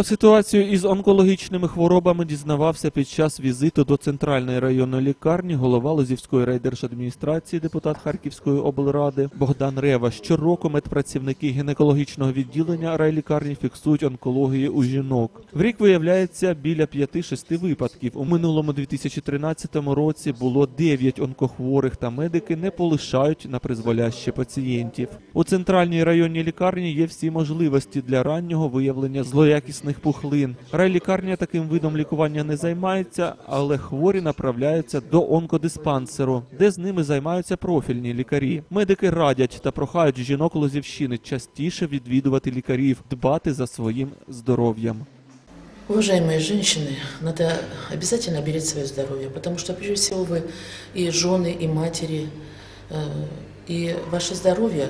Про ситуацію із онкологічними хворобами дізнавався під час візиту до центральної районної лікарні голова Лозівської райдержадміністрації, депутат Харківської облради Богдан Рева. Щороку медпрацівники гінекологічного відділення райлікарні фіксують онкологію у жінок. В рік виявляється біля 5-6 випадків. У минулому 2013 році було 9 онкохворих, та медики не полишають на призволяще пацієнтів. У центральній районній лікарні є всі можливості для раннього виявлення злоякісних пухлин. Райлікарня таким видом лікування не займається, але хворі направляються до онкодиспансеру, де з ними займаються профільні лікарі. Медики радять та прохають жінок Лозівщини частіше відвідувати лікарів, дбати за своїм здоров'ям. Уважаемые женщины, надо обязательно беречь свое здоровье, потому что прежде всего вы и жены, и матери, э, и ваше здоровье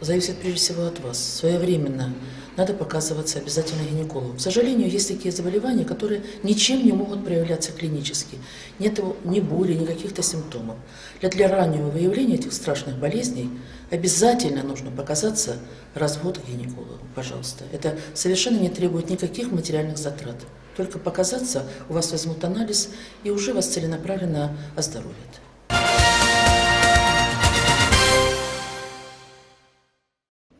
зависит прежде всего от вас. Своевременно надо показываться обязательно гинекологу. К сожалению, есть такие заболевания, которые ничем не могут проявляться клинически. Нет ни боли, ни каких-то симптомов. Для, для раннего выявления этих страшных болезней обязательно нужно показаться раз в год к гинекологу, пожалуйста. Это совершенно не требует никаких материальных затрат. Только показаться, у вас возьмут анализ и уже вас целенаправленно оздоровят.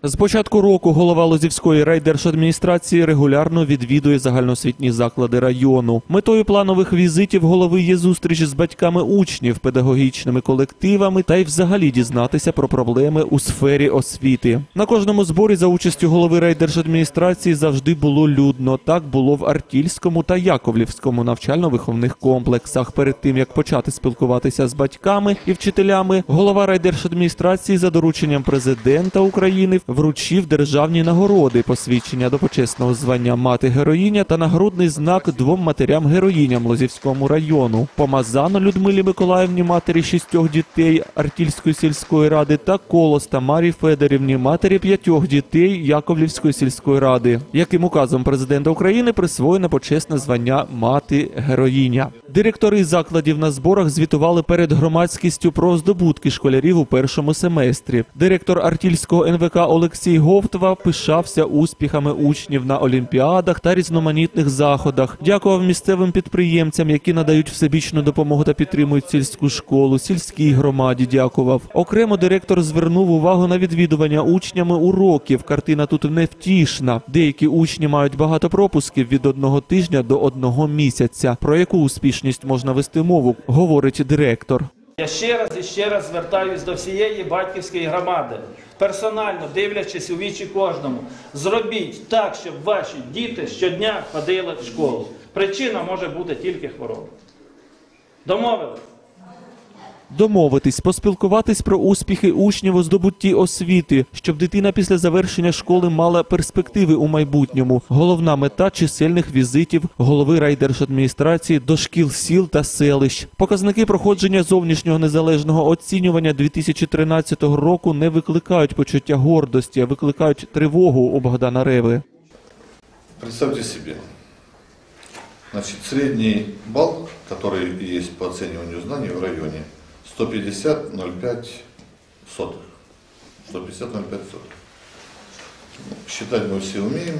З початку року голова Лозівської райдержадміністрації регулярно відвідує загальноосвітні заклади району. Метою планових візитів голови є зустріч з батьками учнів, педагогічними колективами та й взагалі дізнатися про проблеми у сфері освіти. На кожному зборі за участю голови райдержадміністрації завжди було людно. Так було в Артільському та Яковлівському навчально-виховних комплексах. Перед тим як почати спілкуватися з батьками і вчителями, голова райдержадміністрації за дорученням президента України вручив державні нагороди, посвідчення до почесного звання мати героїня та нагрудний знак двом матерям-героїням Лозівському району. Помазано Людмилі Миколаївні, матері шістьох дітей Артільської сільської ради, та Колос Тамарі Федорівні, матері п'ятьох дітей Яковлівської сільської ради, яким указом президента України присвоєно почесне звання мати героїня. Директори закладів на зборах звітували перед громадськістю про здобутки школярів у першому семестрі. Директор Артільського НВК Олексій Говтва пишався успіхами учнів на олімпіадах та різноманітних заходах. Дякував місцевим підприємцям, які надають всебічну допомогу та підтримують сільську школу, сільській громаді. Дякував. Окремо директор звернув увагу на відвідування учнями уроків. Картина тут невтішна. Деякі учні мають багато пропусків від одного тижня до одного місяця. Про яку успішність можна вести мову, говорить директор. Я ще раз і ще раз звертаюсь до всієї батьківської громади, персонально дивлячись у вічі кожному, зробіть так, щоб ваші діти щодня ходили в школу. Причина може бути тільки хвороба. Домовились? Домовитись, поспілкуватись про успіхи учнів у здобутті освіти, щоб дитина після завершення школи мала перспективи у майбутньому. Головна мета чисельних візитів голови райдержадміністрації до шкіл сіл та селищ. Показники проходження зовнішнього незалежного оцінювання 2013 року не викликають почуття гордості, а викликають тривогу у Богдана Реви. Представьте себе, значит, средний балл, который есть по оцениванию знаний в районе, 150,05 сотых. 150,05 сотых. Считать мы все умеем.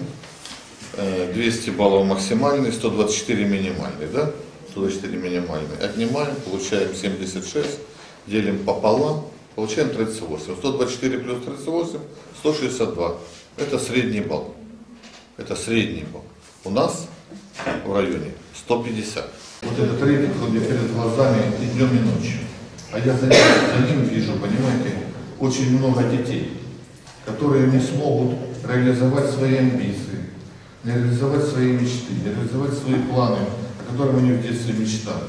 Э, 200 баллов максимальный, 124 минимальный, да? 124 минимальный. Отнимаем, получаем 76, делим пополам, получаем 38. 124 плюс 38, 162. Это средний балл. Это средний балл. У нас в районе 150. Вот этот рейтинг у перед глазами и днем, и ночью. А я за ним, за ним вижу, понимаете, очень много детей, которые не смогут реализовать свои амбиции, не реализовать свои мечты, не реализовать свои планы, о которых они в детстве мечтали.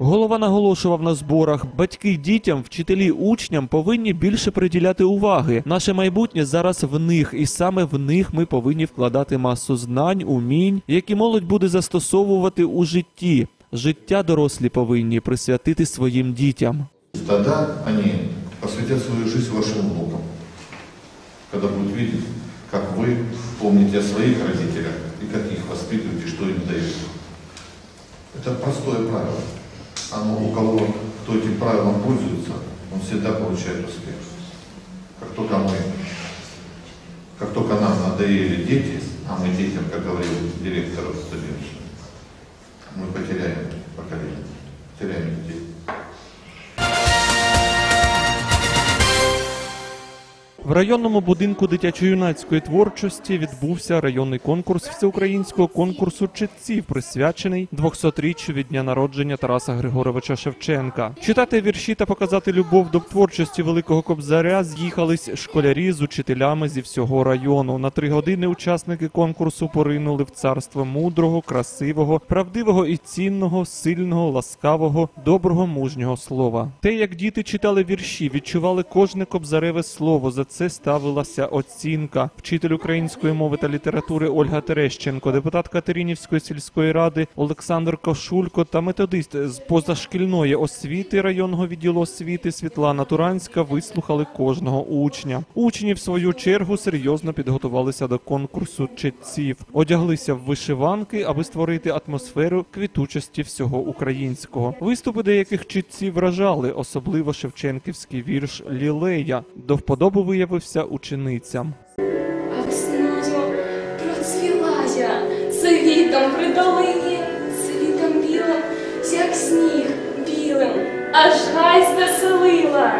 Голова наголошував на зборах: батьки дітям, вчителі учням повинні більше приділяти уваги. Наше майбутнє зараз в них, і саме в них ми повинні вкладати масу знань, умінь, які молодь буде застосовувати у житті. Життя дорослі повинні присвятити своїм дітям. Тогда они посвятят свою жизнь вашим внукам, когда будут видеть, как вы помните о своих родителях и как их воспитываете, что им даете. Это простое правило. Оно у кого, кто этим правилом пользуется, он всегда получает успех. Как только мы, как только нам надоели дети, а А мы детям, как говорил директор студенчества, мы потеряем В районному будинку дитячо-юнацької творчості відбувся районний конкурс всеукраїнського конкурсу читців, присвячений 200-річчю від дня народження Тараса Григоровича Шевченка. Читати вірші та показати любов до творчості великого кобзаря з'їхались школярі з учителями зі всього району. На три години учасники конкурсу поринули в царство мудрого, красивого, правдивого і цінного, сильного, ласкавого, доброго, мужнього слова. Те, як діти читали вірші, відчували кожне кобзареве слово. За це ставилася оцінка. Вчитель української мови та літератури Ольга Терещенко, депутат Катеринівської сільської ради Олександр Кошулько та методист з позашкільної освіти районного відділу освіти Світлана Туранська вислухали кожного учня. Учні, в свою чергу, серйозно підготувалися до конкурсу читців, одяглися в вишиванки, аби створити атмосферу квітучості всього українського. Виступи деяких читців вражали, особливо шевченківський вірш Лілея. До вподоби виявився ученицям. А весною процвіла я цвітом при долині, цвітом білим, як сніг білим, аж гай звеселила.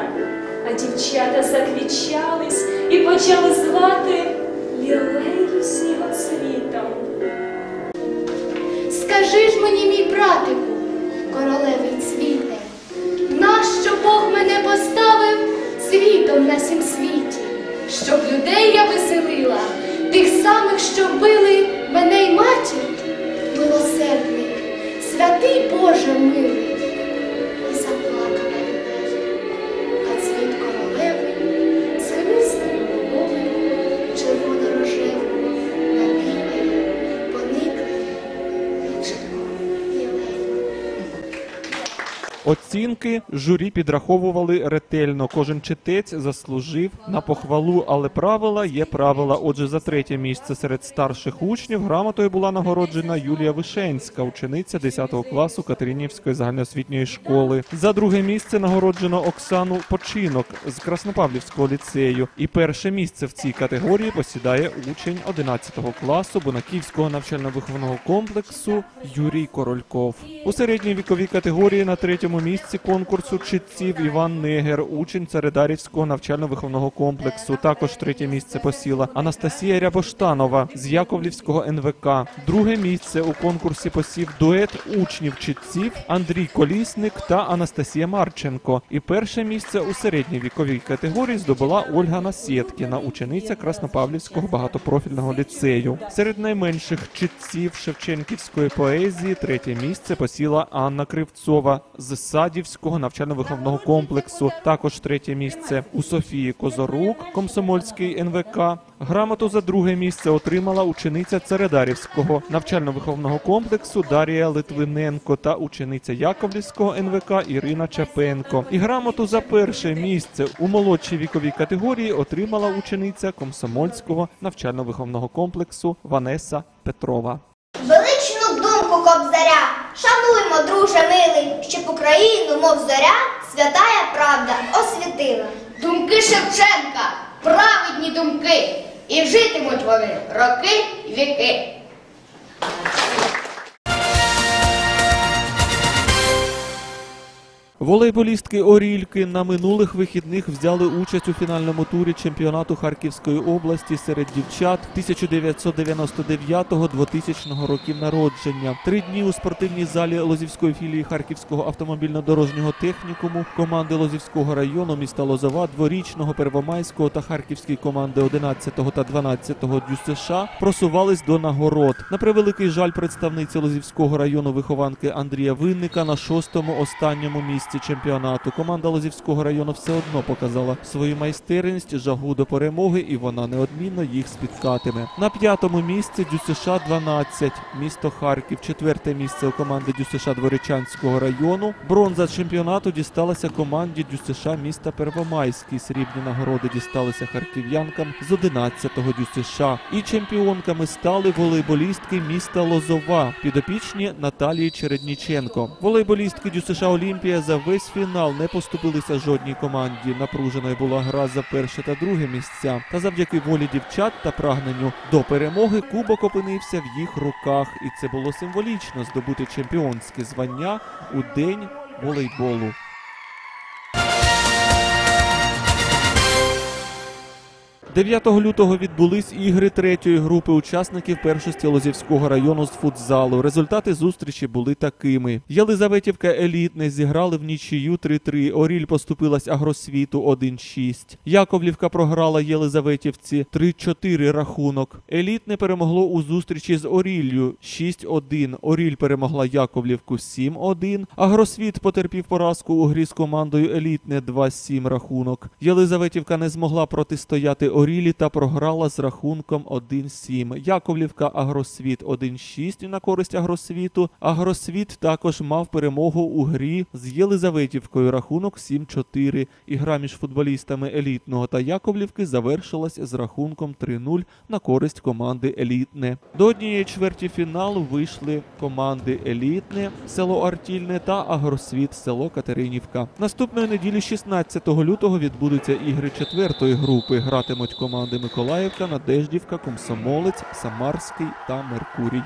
А дівчата заквічались і почали звати лілею снігоцвітом. Скажи ж мені, мій братику, королевий цвіте, нащо Бог мене поставив світом на сім самих, Оцінки журі підраховували ретельно. Кожен читець заслужив на похвалу, але правила є правила. Отже, за третє місце серед старших учнів грамотою була нагороджена Юлія Вишенська, учениця 10 класу Катеринівської загальноосвітньої школи. За друге місце нагороджено Оксану Починок з Краснопавлівського ліцею. І перше місце в цій категорії посідає учень 11 класу Бунаківського навчально-виховного комплексу Юрій Корольков. У середній віковій категорії на третьому місці конкурсу читців Іван Негер, учень Царедарівського навчально-виховного комплексу. Також третє місце посіла Анастасія Рябоштанова з Яковлівського НВК. Друге місце у конкурсі посів дует учнів читців Андрій Колісник та Анастасія Марченко. І перше місце у середній віковій категорії здобула Ольга Насєткіна, учениця Краснопавлівського багатопрофільного ліцею. Серед найменших читців Шевченківської поезії третє місце посіла Анна Кривцова з Садівського навчально-виховного комплексу. Також третє місце у Софії Козорук, Комсомольський НВК. Грамоту за друге місце отримала учениця Царедарівського навчально-виховного комплексу Дарія Литвиненко та учениця Яковлівського НВК Ірина Чапенко. І грамоту за перше місце у молодшій віковій категорії отримала учениця Комсомольського навчально-виховного комплексу Ванеса Петрова. Шануймо, друже милий, щоб Україну, мов зоря, святая правда освітила. Думки Шевченка, праведні думки, і житимуть вони роки й віки. Волейболістки Орільки на минулих вихідних взяли участь у фінальному турі чемпіонату Харківської області серед дівчат 1999-2000 років народження. Три дні у спортивній залі Лозівської філії Харківського автомобільно-дорожнього технікуму команди Лозівського району міста Лозова, дворічного Первомайського та Харківської команди 11 та 12 ДЮСШ просувались до нагород. На превеликий жаль, представниці Лозівського району вихованки Андрія Винника на шостому останньому місці чемпіонату. Команда Лозівського району все одно показала свою майстерність, жагу до перемоги, і вона неодмінно їх спіткатиме. На п'ятому місці ДЮСШ 12, місто Харків. Четверте місце у команди ДЮСШ Дворичанського району. Бронза чемпіонату дісталася команді ДЮСШ міста Первомайський. Срібні нагороди дісталися харків'янкам з 11-го ДЮСШ. І чемпіонками стали волейболістки міста Лозова, підопічні Наталії Чередніченко. Волейболістки ДЮСШ Олімпія завершили весь фінал не поступилися жодній команді. Напруженою була гра за перше та друге місця. Та завдяки волі дівчат та прагненню до перемоги кубок опинився в їх руках, і це було символічно здобути чемпіонське звання у день волейболу. 9 лютого відбулись ігри третьої групи учасників першості Лозівського району з футзалу. Результати зустрічі були такими: Єлизаветівка елітне зіграли в нічию 3-3. Оріль поступилась агросвіту 1-6. Яковлівка програла Єлизаветівці 3-4 рахунок. Елітне перемогло у зустрічі з Оріллю 6-1. Оріль перемогла Яковлівку 7-1. Агросвіт потерпів поразку у грі з командою Елітне 2-7 рахунок. Єлизаветівка не змогла протистояти Орілі та програла з рахунком 1-7. Яковлівка Агросвіт 1-6 на користь Агросвіту. Агросвіт також мав перемогу у грі з Єлизаветівкою рахунок 7-4. Ігра між футболістами Елітного та Яковлівки завершилась з рахунком 3-0 на користь команди Елітне. До однієї чверті фіналу вийшли команди Елітне, село Артільне та Агросвіт, село Катеринівка. Наступної неділі, 16 лютого, відбудуться ігри четвертої групи. Гратимуть команди Миколаївка, Надеждівка, Комсомолець, Самарський та Меркурій.